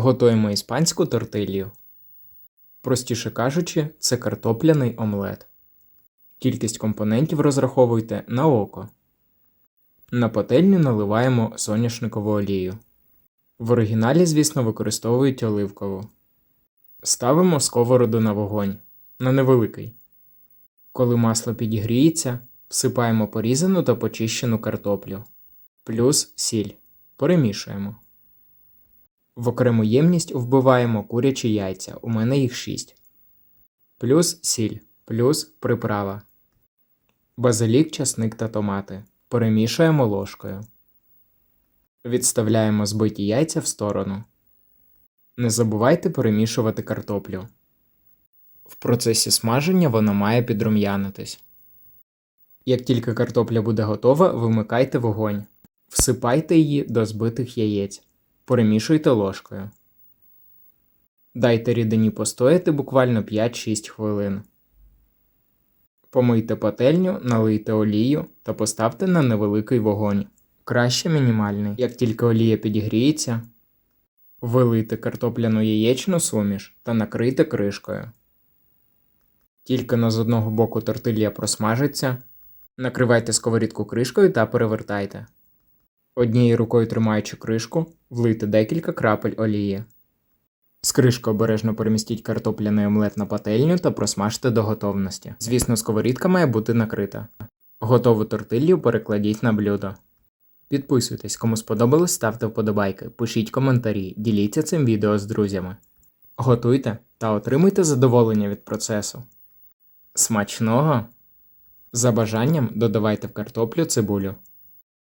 Готуємо іспанську тортилью. Простіше кажучи, це картопляний омлет. Кількість компонентів розраховуйте на око. На пательню наливаємо соняшникову олію. В оригіналі, звісно, використовують оливкову. Ставимо сковороду на вогонь на невеликий. Коли масло підігріється, всипаємо порізану та почищену картоплю. Плюс сіль. Перемішуємо. В окрему ємність вбиваємо курячі яйця, у мене їх 6. Плюс сіль, плюс приправа. Базилік, часник та томати. Перемішуємо ложкою. Відставляємо збиті яйця в сторону. Не забувайте перемішувати картоплю. В процесі смаження вона має підрум'янитись. Як тільки картопля буде готова, вимикайте вогонь. Всипайте її до збитих яєць. Перемішуйте ложкою. Дайте рідині постояти буквально 5-6 хвилин. Помийте пательню, налийте олію та поставте на невеликий вогонь. Краще мінімальний. Як тільки олія підігріється, вилийте картопляну яєчну суміш та накрийте кришкою. Тільки но з одного боку тортилья просмажиться, накривайте сковорідку кришкою та перевертайте. Однією рукою тримаючи кришку, влийте декілька крапель олії. З кришки обережно перемістіть картопляний омлет на пательню та просмажте до готовності. Звісно, сковорідка має бути накрита. Готову тортилью перекладіть на блюдо. Підписуйтесь, кому сподобалось, ставте вподобайки, пишіть коментарі, діліться цим відео з друзями. Готуйте та отримуйте задоволення від процесу. Смачного! За бажанням додавайте в картоплю цибулю.